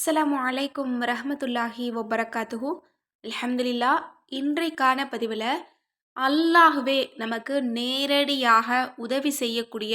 அஸ்லாம் அலைக்கும் ரஹமத்துல்லாஹி வபரகாத்துஹு. அலமதுல்லா இன்றைக்கான பதிவில் அல்லாஹ்வே நமக்கு நேரடியாக உதவி செய்யக்கூடிய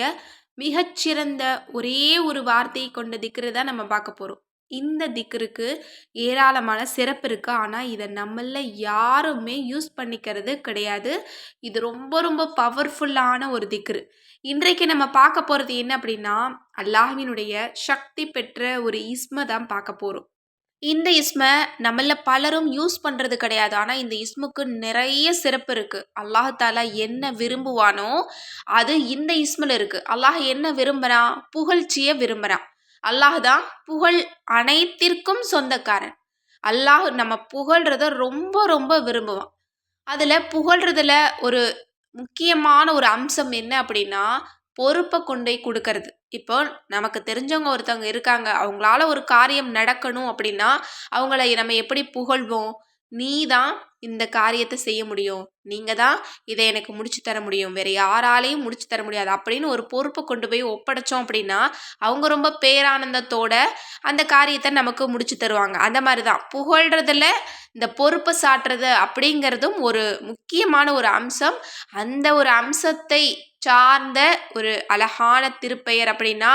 மிகச்சிறந்த ஒரே ஒரு வார்த்தையை கொண்ட திக்ரு தான் நம்ம பார்க்க போகிறோம் இந்த திக்ருக்கு ஏராளமான சிறப்பு இருக்குது ஆனால் இதை நம்மள யாருமே யூஸ் பண்ணிக்கிறது கிடையாது. இது ரொம்ப ரொம்ப பவர்ஃபுல்லான ஒரு திக்ரு இன்றைக்கு நம்ம பார்க்க போகிறது என்ன அப்படின்னா அல்லாஹினுடைய சக்தி பெற்ற ஒரு இஸ்மை தான் பார்க்க போகிறோம் இந்த இஸ்மை நம்மள பலரும் யூஸ் பண்ணுறது கிடையாது. ஆனால் இந்த இஸ்முக்கு நிறைய சிறப்பு இருக்குது அல்லாஹாலா என்ன விரும்புவானோ அது இந்த இஸ்மில் இருக்குது அல்லாஹ் என்ன விரும்புகிறான் புகழ்ச்சியை விரும்புகிறான் அல்லாஹ் தான் புகழ் அனைத்திற்கும் சொந்தக்காரன். அல்லாஹ் நம்ம புகழ்றத ரொம்ப ரொம்ப விரும்புவான். அதில் புகழ்றதுல ஒரு முக்கியமான ஒரு அம்சம் என்ன அப்படின்னா பொறுப்பை கொண்டு போய் கொடுக்கறது. இப்போ நமக்கு தெரிஞ்சவங்க ஒருத்தவங்க இருக்காங்க. அவங்களால ஒரு காரியம் நடக்கணும் அப்படின்னா அவங்கள நம்ம எப்படி புகழ்வோம்? நீ தான் இந்த காரியத்தை செய்ய முடியும். நீங்கள் தான் இதை எனக்கு முடிச்சு தர முடியும். வேறு யாராலையும் முடிச்சு தர முடியாது. அப்படின்னு ஒரு பொறுப்பை கொண்டு போய் ஒப்படைச்சோம் அப்படின்னா அவங்க ரொம்ப பேரானந்தத்தோட அந்த காரியத்தை நமக்கு முடிச்சு தருவாங்க. அந்த மாதிரி தான் புகழ்றதுல இந்த பொறுப்பை சாட்டுறது அப்படிங்கிறதும் ஒரு முக்கியமான ஒரு அம்சம். அந்த ஒரு அம்சத்தை சார்ந்த ஒரு அழகான திருப்பெயர் அப்படின்னா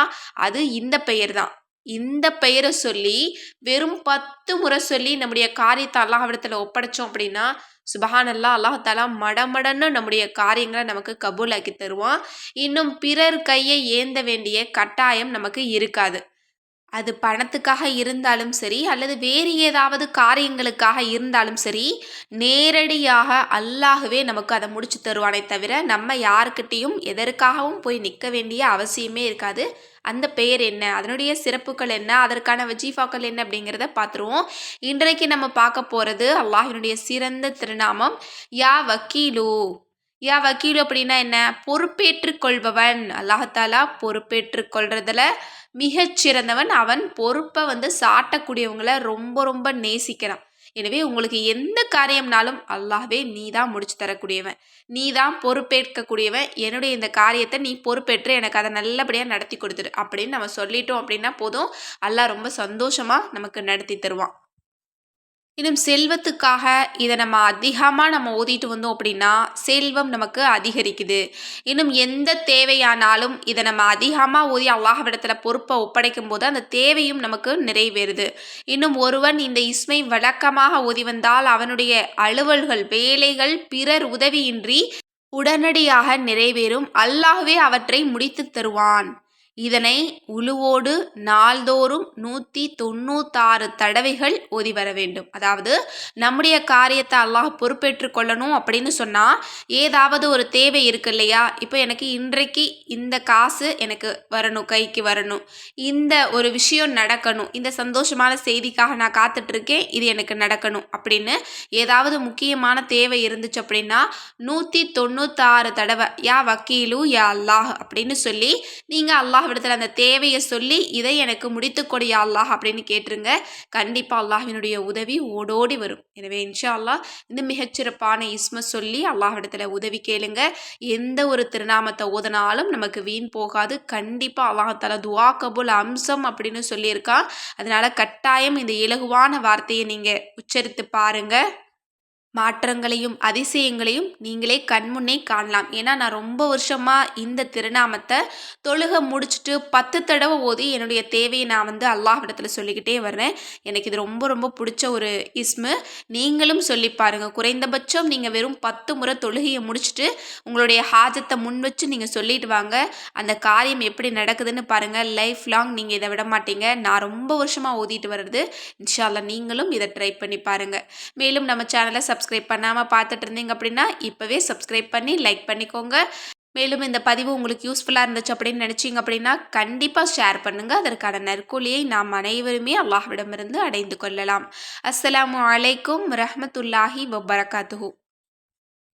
அது இந்த பெயர் தான் இந்த பெயரை சொல்லி வெறும் பத்து முறை சொல்லி நம்முடைய காரியத்தை அல்லாஹிடத்தில் ஒப்படைச்சோம் அப்படின்னா சுபஹானல்லா அல்லாஹாலா மடமடன்னு நம்முடைய காரியங்களை நமக்கு கபூலாக்கி தருவான். இன்னும் பிறர் கையை ஏந்த வேண்டிய கட்டாயம் நமக்கு இருக்காது. அது பணத்துக்காக இருந்தாலும் சரி அல்லது வேறு ஏதாவது காரியங்களுக்காக இருந்தாலும் சரி நேரடியாக அல்லாகவே நமக்கு அதை முடிச்சு தருவானே தவிர நம்ம யாருக்கிட்டேயும் எதற்காகவும் போய் நிற்க வேண்டிய அவசியமே இருக்காது. அந்த பெயர் என்ன அதனுடைய சிறப்புகள் என்ன அதற்கான வஜீஃபாக்கள் என்ன அப்படிங்கிறத பார்த்துருவோம். இன்றைக்கு நம்ம பார்க்க போகிறது அல்லாஹினுடைய சிறந்த திருநாமம் யா வக்கீலு. யா வக்கீல் அப்படின்னா என்ன? பொறுப்பேற்று கொள்பவன். அல்லாஹாலா பொறுப்பேற்று கொள்றதுல மிகச்சிறந்தவன் அவன் பொறுப்பை வந்து சாட்டக்கூடியவங்களை ரொம்ப ரொம்ப நேசிக்கிறான். எனவே உங்களுக்கு எந்த காரியம்னாலும் அல்லாஹ்வே நீ தான் முடிச்சு தரக்கூடியவன். நீ தான் பொறுப்பேற்கக்கூடியவன். என்னுடைய இந்த காரியத்தை நீ பொறுப்பேற்று எனக்கு அதை நல்லபடியாக நடத்தி கொடுத்துரு அப்படின்னு நம்ம சொல்லிட்டோம் அப்படின்னா போதும். அல்லாஹ் ரொம்ப சந்தோஷமாக நமக்கு நடத்தி தருவான். இன்னும் செல்வத்துக்காக இதை நம்ம அதிகமாக நம்ம ஓதிட்டு வந்தோம் அப்படின்னா செல்வம் நமக்கு அதிகரிக்குது. இன்னும் எந்த தேவையானாலும் இதை நம்ம அதிகமாக ஓதி அல்லாஹவிடத்தில் பொறுப்பை ஒப்படைக்கும் போது அந்த தேவையும் நமக்கு நிறைவேறுது. இன்னும் ஒருவன் இந்த இஸ்மை வழக்கமாக ஓதி வந்தால் அவனுடைய அலுவல்கள் வேலைகள் பிறர் உதவியின்றி உடனடியாக நிறைவேறும். அல்லாஹ்வே அவற்றை முடித்து தருவான். இதனை உழுவோடு நாள்தோறும் நூற்றி தொண்ணூத்தாறு தடவைகள் ஓதி வர வேண்டும். அதாவது நம்முடைய காரியத்தை அல்லாஹ் பொறுப்பேற்று கொள்ளணும் அப்படின்னு சொன்னால் ஏதாவது ஒரு தேவை இருக்கு இல்லையா? இப்போ எனக்கு இன்றைக்கு இந்த காசு எனக்கு வரணும் கைக்கு வரணும். இந்த ஒரு விஷயம் நடக்கணும். இந்த சந்தோஷமான செய்திக்காக நான் காத்துட்ருக்கேன் இது எனக்கு நடக்கணும் அப்படின்னு ஏதாவது முக்கியமான தேவை இருந்துச்சு அப்படின்னா நூற்றி தொண்ணூத்தாறு தடவை யா வக்கீலு யா அல்லாஹ் அப்படின்னு சொல்லி நீங்கள் அல்லாஹ் அல்லாஹ்விடத்தில் அந்த தேவையை சொல்லி இதை எனக்கு முடித்து கொடியா அல்லாஹ் அப்படின்னு கேட்டுருங்க. கண்டிப்பாக அல்லாஹினுடைய உதவி ஓடோடி வரும். எனவே இன்ஷா அல்லாஹ் இந்த மிகச்சிறப்பான இஸ்ம சொல்லி அல்லாஹ்விடத்தில் உதவி கேளுங்க. எந்த ஒரு திருநாமத்தை ஓதனாலும் நமக்கு வீண் போகாது. கண்டிப்பாக அல்லாஹால துவா கபுல் அம்சம் அப்படின்னு சொல்லியிருக்கான் அதனால் கட்டாயம் இந்த இலகுவான வார்த்தையை நீங்கள் உச்சரித்து பாருங்கள் மாற்றங்களையும் அதிசயங்களையும் நீங்களே கண்முன்னே காணலாம். ஏன்னா நான் ரொம்ப வருஷமாக இந்த திருநாமத்தை தொழுக முடிச்சுட்டு பத்து தடவை ஓதி என்னுடைய தேவையை நான் வந்து அல்லாஹிடத்தில் சொல்லிக்கிட்டே வர்றேன். எனக்கு இது ரொம்ப ரொம்ப பிடிச்ச ஒரு இஸ்மு. நீங்களும் சொல்லி பாருங்கள் குறைந்தபட்சம் நீங்கள் வெறும் பத்து முறை தொழுகையை முடிச்சுட்டு உங்களுடைய ஹாஜத்தை முன் வச்சு நீங்கள் சொல்லிட்டு வாங்க. அந்த காரியம் எப்படி நடக்குதுன்னு பாருங்கள் லைஃப் லாங் நீங்கள் இதை விட மாட்டீங்க. நான் ரொம்ப வருஷமாக ஓதிட்டு வர்றது. இன்ஷால்லா நீங்களும் இதை ட்ரை பண்ணி பாருங்கள் மேலும் நம்ம சேனலை சப் சப்ஸ்கிரைப் பண்ணாமல் பார்த்துட்டு இருந்தீங்க அப்படின்னா இப்போவே சப்ஸ்கிரைப் பண்ணி லைக் பண்ணிக்கோங்க. மேலும் இந்த பதிவு உங்களுக்கு யூஸ்ஃபுல்லாக இருந்துச்சு அப்படின்னு நினச்சிங்க அப்படின்னா கண்டிப்பாக ஷேர் பண்ணுங்கள் அதற்கான நற்கூலியை நாம் அனைவருமே அல்லாஹ்விடமிருந்து அடைந்து கொள்ளலாம். அஸ்லாம் வலைக்கும் ரஹமத்துல்லாஹி வபரகாத்துஹூ.